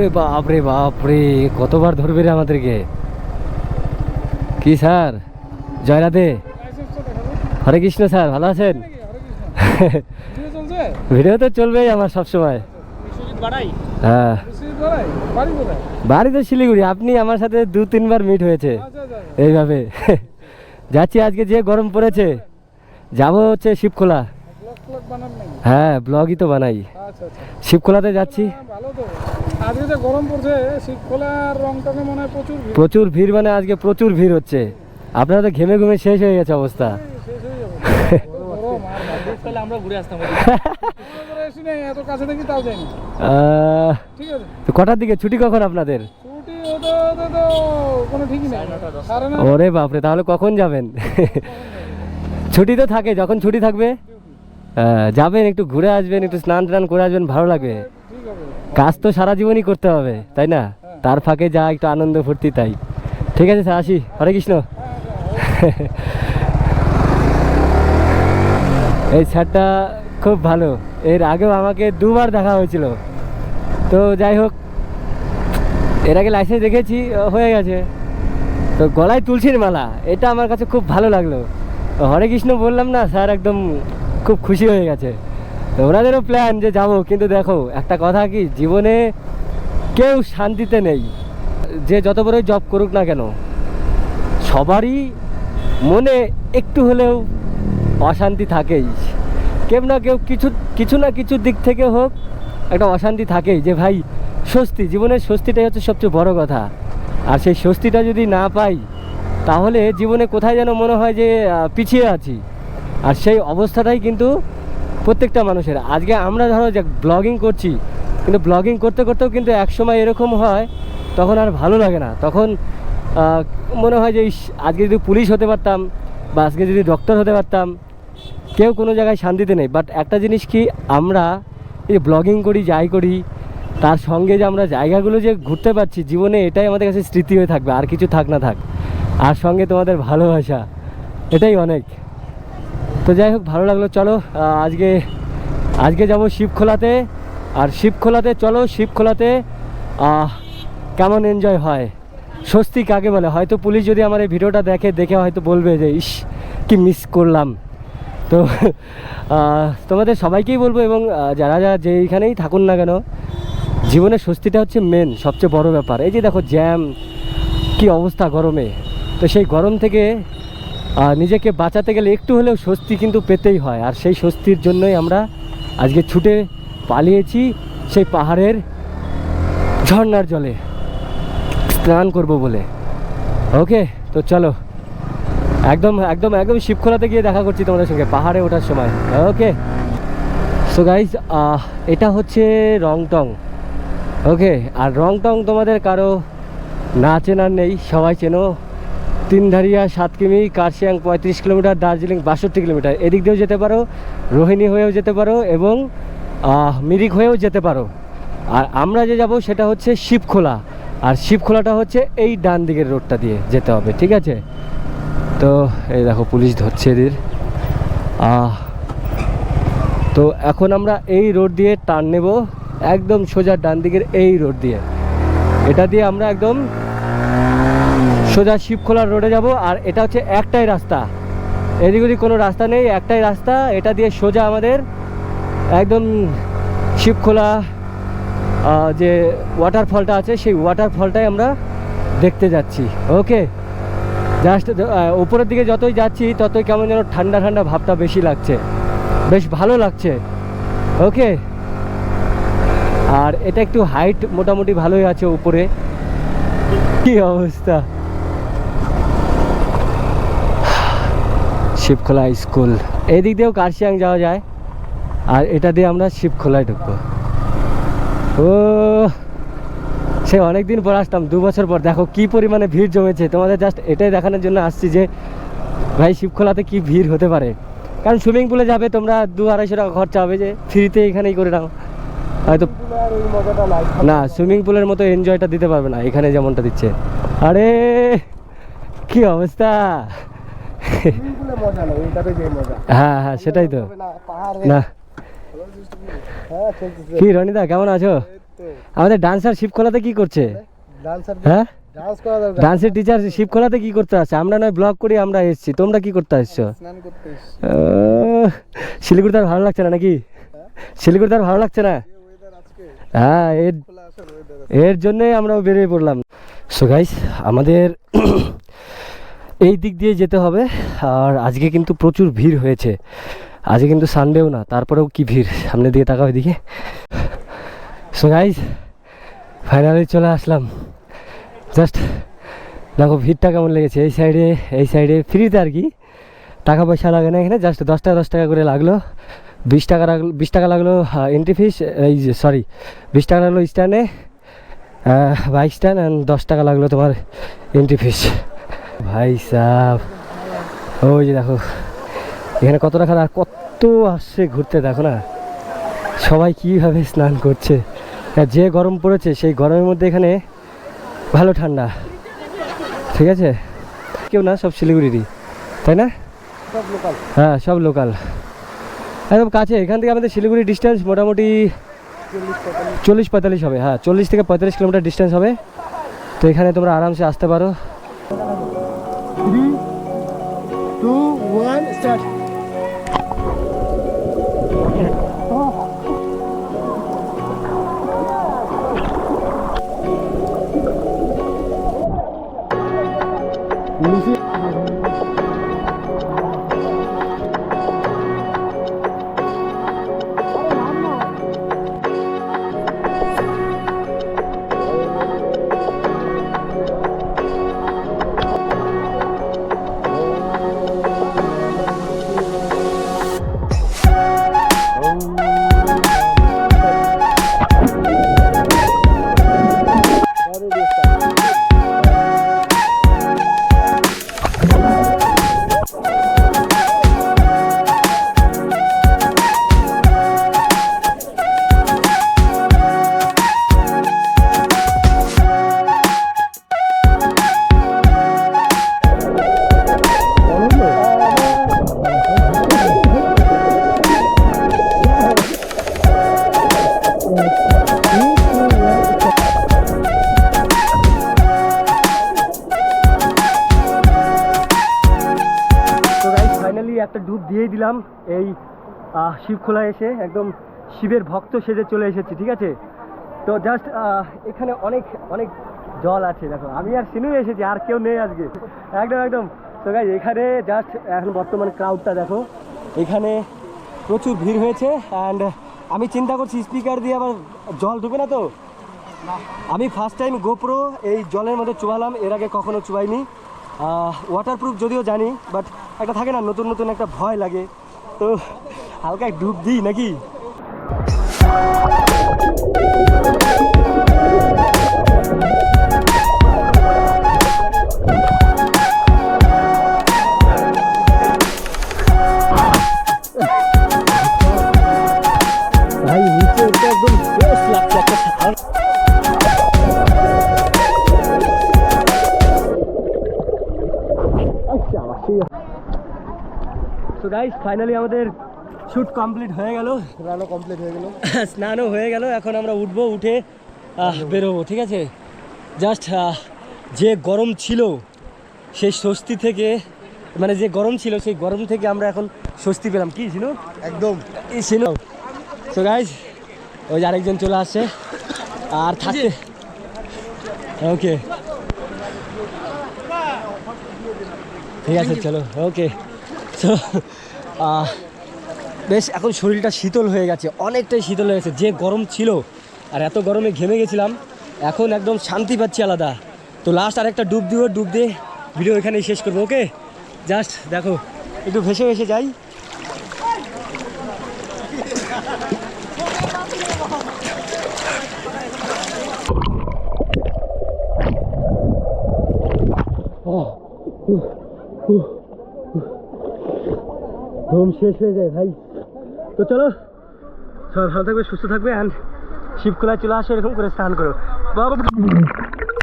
রে বাপ রে বাপ রে, কতবার ধরবে রে আমাদেরকে? কি স্যার? জয় রাধে হরে কৃষ্ণ স্যার, ভালো আছেন? ভিডিও তো চলবেই আমার সবসময়। হ্যাঁ। বাড়ি তো শিলিগুড়ি, আপনি আমার সাথে দু তিনবার মিট হয়েছে। এইভাবে। যাচ্ছি আজকে যে গরম পড়েছে। যাব হচ্ছে শিবখোলা। হ্যাঁ ব্লগই তো বানাই। শিবখোলাতে যাচ্ছি। আজকে যে গরম পড়ছে শীতখোলার রংটাকে মনে হয় প্রচুর ভিড়। প্রচুর ভিড় মানে আজকে প্রচুর ভিড় হচ্ছে। আপনারা তো ঘেমে ঘুমে শেষ হয়ে গেছে অবস্থা। হয়ে কটার দিকে? ছুটি কখন আপনাদের? ওরে বাপরে তাহলে কখন যাবেন? ছুটি তো থাকে যখন ছুটি থাকবে? যাবেন, একটু ঘুরে আসবেন, একটু স্নান টান করে আসবেন, ভালো লাগবে। কাজ তো সারা জীবনই করতে হবে, তাই না? তার ফাঁকে যা একটু আনন্দ ফুর্তি, তাই। ঠিক আছে, স্যার, আসি। হরে কৃষ্ণ। এই স্যারটা খুব ভালো। এর আগেও আমাকে দুবার দেখা হয়েছিল। তো যাই হোক, এর আগে লাইসেন্স দেখেছি, হয়ে গেছে। তো গলায় তুলসীর মালা, এটা আমার কাছে খুব ভালো লাগল। হরে কৃষ্ণ বললাম না, স্যার একদম খুব খুশি হয়ে গেছে। ওনাদেরও প্ল্যান যে যাব, কিন্তু দেখো, একটা কথা কি, জীবনে কেউ শান্তিতে নেই। যে যত বড়ই জব করুক না কেন, সবারই মনে একটু হলেও অশান্তি থাকেই। কেউ না কেউ কিছু কিছু না কিছু দিক থেকে হোক, একটা অশান্তি থাকেই যে, ভাই, স্বস্তি, জীবনের স্বস্তিটাই হচ্ছে সবচেয়ে বড় কথা। আর সেই স্বস্তিটা যদি না পাই, তাহলে জীবনে কোথায় যেন মনে হয় যে পিছিয়ে আছি। আর সেই অবস্থাটাই কিন্তু প্রত্যেকটা মানুষের। আজকে আমরা ধরো যে ব্লগিং করছি, কিন্তু ব্লগিং করতে করতেও কিন্তু একসময় এরকম হয়, তখন আর ভালো লাগে না। তখন মনে হয় যে আজকে যদি পুলিশ হতে পারতাম বা আজকে যদি ডক্টর হতে পারতাম, কেউ কোনো জায়গায় শান্তিতে নেই। বাট একটা জিনিস কি, আমরা এই ব্লগিং করি, যাই করি, তার সঙ্গে যে আমরা জায়গাগুলো যে ঘুরতে পারছি, জীবনে এটাই আমাদের কাছে স্মৃতি হয়ে থাকবে, আর কিছু থাক না থাক। আর সঙ্গে তোমাদের ভালোবাসা, এটাই অনেক। তো যাই হোক, ভালো লাগল, চলো আজকে আজকে যাব শিবখোলাতে। আর শিবখোলাতে চলো, শিবখোলাতে কেমন এনজয় হয়? স্বস্তি কাকে বলে? হয়তো পুলিশ যদি আমার এই ভিডিওটা দেখে দেখে হয়তো বলবে যে, ইস, কি মিস করলাম। তো তোমাদের সবাইকেই বলব এবং যারা যারা যেইখানেই থাকুন না কেন, জীবনের স্বস্তিটা হচ্ছে মেন সবচেয়ে বড় ব্যাপার। এই যে দেখো জ্যাম কি অবস্থা গরমে। তো সেই গরম থেকে নিজেকে বাঁচাতে গেলে একটু হলেও স্বস্তি কিন্তু পেতেই হয়। আর সেই স্বস্তির জন্যই আমরা আজকে ছুটে পালিয়েছি সেই পাহাড়ের ঝর্ণার জলে। স্নান করব বলে। ওকে, তো চলো। একদম একদম একদম শিবখোলাতে গিয়ে দেখা করছি তোমাদের সঙ্গে, পাহাড়ে ওঠার সময়। ওকে। সো গাইজ এটা হচ্ছে রংটং। ওকে, আর রংটং তোমাদের কারও না চেনার নেই, সবাই চেনো। তিনধারিয়া সাত কিমি কার্শিয়াং পঁয়ত্রিশ কিলোমিটার, দার্জিলিং বাষট্টি কিলোমিটার। এদিক দিয়েও যেতে পারো, রোহিণী হয়েও যেতে পারো এবং মিরিক হয়েও যেতে পারো। আর আমরা যে যাব সেটা হচ্ছে শিবখোলা। আর শিবখোলাটা হচ্ছে এই ডান দিকের রোডটা দিয়ে যেতে হবে, ঠিক আছে? তো এই দেখো, পুলিশ ধরছে এদের। তো এখন আমরা এই রোড দিয়ে টার্ন নেব, একদম সোজা ডান দিকের এই রোড দিয়ে। এটা দিয়ে আমরা একদম সোজা শিবখোলার রোডে যাব, আর এটা হচ্ছে একটাই রাস্তা। এদিক ওদিক কোনো রাস্তা নেই, একটাই রাস্তা, এটা দিয়ে সোজা আমাদের একদম শিবখোলা যে ওয়াটারফলটা আছে, সেই ওয়াটারফলটাই আমরা দেখতে যাচ্ছি। ওকে জাস্ট উপরের দিকে যতই যাচ্ছি, ততই কেমন যেন ঠান্ডা ঠান্ডা ভাবটা বেশি লাগছে। বেশ ভালো লাগছে। ওকে আর এটা একটু হাইট মোটামুটি ভালোই আছে উপরে। কি অবস্থা? শিবখোলা স্কুল। এই দিক দিয়েও কার্শিয়াং যাওয়া যায়। আর এটা দিয়ে আমরা শিবখোলায় ঢুকবো। ও, সে অনেকদিন পর আসতাম দু বছর পর। দেখো কি পরিমাণে ভিড় জমেছে। তোমাদের জাস্ট এটাই দেখানোর জন্য আসছি যে, ভাই, শিবখোলাতে কি ভিড় হতে পারে। কারণ সুইমিং পুলে যাবে, তোমরা দু আড়াইশো টাকা খরচা হবে যে ফ্রিতে এখানেই করে নাও। হয়তো না সুইমিং পুলের মতো এনজয়টা দিতে পারবে না, এখানে যেমনটা দিচ্ছে। আরে, কি অবস্থা? হ্যাঁ হ্যাঁ সেটাই তো। না। কি রনিদা, কেমন আছো? আমাদের ডান্সার শিবখোলাতে কি করছে? হ্যাঁ? ডান্সের টিচার শিবখোলাতে কি করতে আসছে? আমরা নয় ব্লগ করি, আমরা এসেছি। তোমরা কি করতে আসছো? শিলিগুড়িতে আর ভালো লাগছে না নাকি? শিলিগুড়িতে আর ভালো লাগছে না? হ্যাঁ এর এর জন্যই আমরাও বেরিয়ে পড়লাম। সো গাইস আমাদের এই দিক দিয়ে যেতে হবে। আর আজকে কিন্তু প্রচুর ভিড় হয়েছে। আজকে কিন্তু সানডেও না, তারপরেও কি ভিড়? সামনে দিয়ে তাকাও এদিকে। সো গাইস ফাইনালি চলে আসলাম। জাস্ট দেখো, ভিড়টা কেমন লেগেছে? এই সাইডে এই সাইডে ফ্রিতে আর কি। টাকা পয়সা লাগে না এখানে জাস্ট দশ টাকা দশ টাকা করে লাগল। বিশ টাকা লাগল বিশ টাকা লাগল এন্ট্রি ফিস এই যে সরি বিশ টাকা লাগল স্ট্যান্ডে বাইক স্ট্যান্ড অ্যান্ড দশ টাকা লাগল তোমার এন্ট্রি ফিস ভাই সাহ ওই যে দেখো, এখানে কত টাকা আর কত আসছে ঘুরতে, দেখো না? সবাই কীভাবে স্নান করছে? যে গরম পড়েছে, সেই গরমের মধ্যে এখানে ভালো ঠান্ডা। ঠিক আছে? কেউ না, সব শিলিগুড়িরই। তাই না? হ্যাঁ সব লোকাল। একদম কাছে, এখান থেকে আমাদের শিলিগুড়ি ডিস্টেন্স মোটামুটি চল্লিশ পঁয়তাল্লিশ হবে। হ্যাঁ চল্লিশ থেকে পঁয়তাল্লিশ কিলোমিটার ডিস্টেন্স হবে। তো এখানে তোমরা আরামসে আসতে পারো। Yeah. এই শিবখোলা এসে একদম শিবের ভক্ত সেজে চলে এসেছি, ঠিক আছে? তো জাস্ট এখানে অনেক অনেক জল আছে, দেখো। আমি আর সিনু এসেছি, আর কেউ নেই আজকে। একদম একদম। তো গাইজ এখানে জাস্ট এখন বর্তমান ক্রাউডটা দেখো। এখানে প্রচুর ভিড় হয়েছে অ্যান্ড আমি চিন্তা করছি স্পিকার দিয়ে আবার জল ঢুকে না তো? আমি ফার্স্ট টাইম গোপ্রো এই জলের মধ্যে চুবালাম, এর আগে কখনো চুবাইনি। ওয়াটারপ্রুফ যদিও জানি বাট একটা থাকে না, নতুন নতুন একটা ভয় লাগে। তো হালকা ডুব দিই নাকি ভাই নিচে এটা একদম বেশ লাগছে একটা সার তো গাইস ফাইনালি আমাদের শ্যুট কমপ্লিট হয়ে গেল। রানও কমপ্লিট হয়ে গেল। স্নানও হয়ে গেল এখন আমরা উঠবো উঠে বেরোবো ঠিক আছে? জাস্ট যে গরম ছিল সেই স্বস্তি থেকে মানে যে গরম ছিল সেই গরম থেকে আমরা এখন স্বস্তি পেলাম। কি ছিল একদম। ছিল তো গাইজ ওই যে আরেকজন চলে আসছে। আর থাকতে ওকে ঠিক আছে চলো ওকে তো বেশ এখন শরীরটা শীতল হয়ে গেছে, অনেকটাই শীতল হয়ে গেছে। যে গরম ছিল আর এত গরমে ঘেমে গেছিলাম, এখন একদম শান্তি পাচ্ছি আলাদা। তো লাস্ট আর একটা ডুব দিব, ডুব দিয়ে ভিডিও এখানেই শেষ করব ওকে জাস্ট দেখো, একটু ভেসে ভেসে যাই। ঘুম শেষ হয়ে যায় ভাই। তো চলো, সবাই ভালো থাকবে, সুস্থ থাকবে অ্যান্ড শিবখোলায় চলে আসো, এরকম করে স্নান করো। বাবা।